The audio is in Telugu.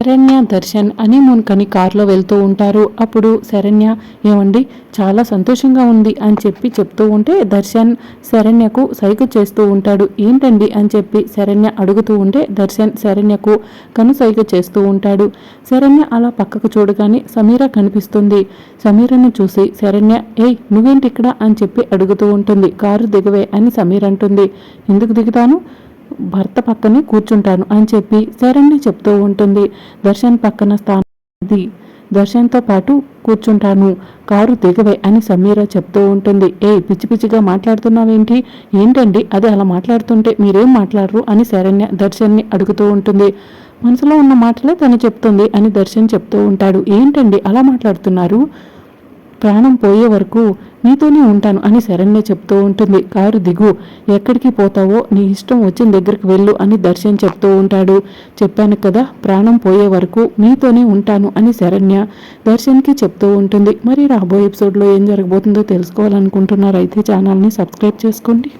శరణ్య దర్శన్ హనీమూన్ కని కారులో వెళ్తూ ఉంటారు. అప్పుడు శరణ్య ఏమండి చాలా సంతోషంగా ఉంది అని చెప్పి చెప్తూ ఉంటే దర్శన్ శరణ్యకు సైగ చేస్తూ ఉంటాడు. ఏంటండి? అని చెప్పి శరణ్య అడుగుతూ ఉంటే దర్శన్ శరణ్యకు కనుసైగ చేస్తూ ఉంటాడు. శరణ్య అలా పక్కకు చూడగానే సమీర కనిపిస్తుంది. సమీరను చూసి శరణ్య ఏయ్ నువ్వేంటి ఇక్కడ? అని చెప్పి అడుగుతూ ఉంటుంది. కారు దిగవే అని సమీర్ అంటుంది. ఎందుకు దిగుతాను? భర్త పక్కనే కూర్చుంటాను అని చెప్పి శరణ్య చెప్తూ ఉంటుంది. దర్శన్ పక్కన స్థానం దర్శన్తో పాటు కూర్చుంటాను. కారు దిగవే అని సమీర చెప్తూ ఉంటుంది. ఏ పిచ్చి పిచ్చిగా మాట్లాడుతున్నావేంటి? ఏంటండి అది అలా మాట్లాడుతుంటే మీరేం మాట్లాడరు అని శరణ్య దర్శన్ని అడుగుతూ ఉంటుంది. మనసులో ఉన్న మాటలే తను చెప్తుంది అని దర్శన్ చెప్తూ ఉంటాడు. ఏంటండి అలా మాట్లాడుతున్నారు? ప్రాణం పోయే వరకు నీతోనే ఉంటాను అని శరణ్య చెప్తూ ఉంటుంది. కారు దిగు. ఎక్కడికి పోతావో నీ ఇష్టం వచ్చిన దగ్గరికి వెళ్ళు అని దర్శన్ చెప్తూ ఉంటాడు. చెప్పాను కదా ప్రాణం పోయే వరకు నీతోనే ఉంటాను అని శరణ్య దర్శన్కి చెప్తూ ఉంటుంది. మరి రాబోయే ఎపిసోడ్లో ఏం జరగబోతుందో తెలుసుకోవాలనుకుంటున్నారు అయితే ఛానల్ని సబ్స్క్రైబ్ చేసుకోండి.